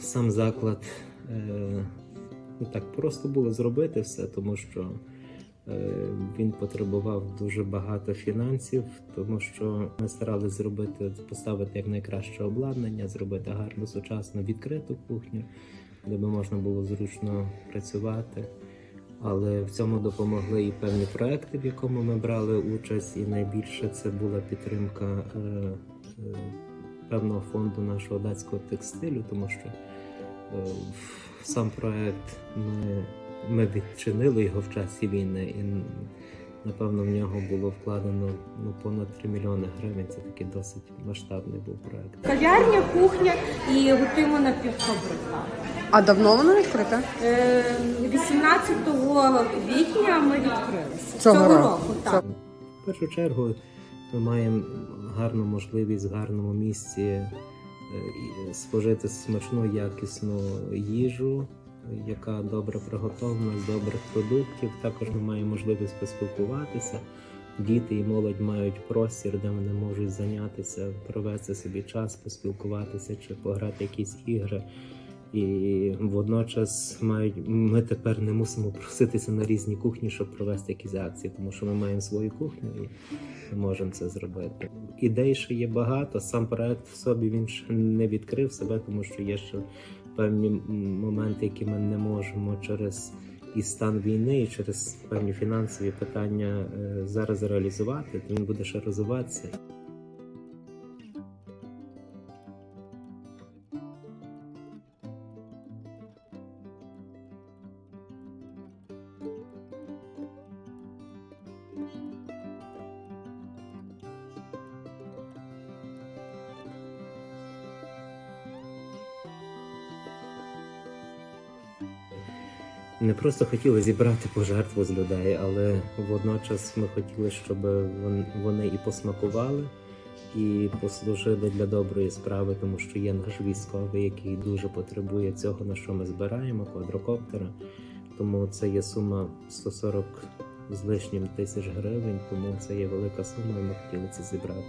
Сам заклад е, не так просто було зробити все, тому що він потребував дуже багато фінансів, тому що ми старалися зробити, поставити як найкраще обладнання, зробити гарну сучасну відкриту кухню, де би можна було зручно працювати. Але в цьому допомогли і певні проекти, в якому ми брали участь, і найбільше це була підтримка е, е, певного фонду нашого датського текстилю, тому що е, сам проект ми, ми відчинили його в часі війни, і напевно в нього було вкладено ну, понад 3 мільйони гривень. Це такий досить масштабний був проект. Кав'ярня, кухня і готуємо напівфабрикат. А давно воно відкрите? Е, 18 квітня ми відкрилися. Цього року. так. В першу чергу ми маємо гарну можливість в гарному місці е, і спожити смачну якісну їжу, яка добре приготовлена з добрих продуктів. Також ми маємо можливість поспілкуватися. Діти і молодь мають простір, де вони можуть зайнятися, провести собі час, поспілкуватися чи пограти якісь ігри. І водночас мають ми тепер не мусимо проситися на різні кухні, щоб провести якісь акції, тому що ми маємо свою кухню і можемо це зробити. Ідей ще є багато. Сам проект в собі він ще не відкрив себе, тому що є ще певні моменти, які ми не можемо через і стан війни, і через певні фінансові питання е, зараз реалізувати. То він буде ще розвиватися. Не просто хотіли зібрати пожертву з людей, але водночас ми хотіли, щоб вони і посмакували, і послужили для доброї справи, тому що є наш військовий, який дуже потребує цього, на що ми збираємо, квадрокоптера. Тому це є сума 140 з лишнім тисяч гривень, тому це є велика сума, і ми хотіли це зібрати.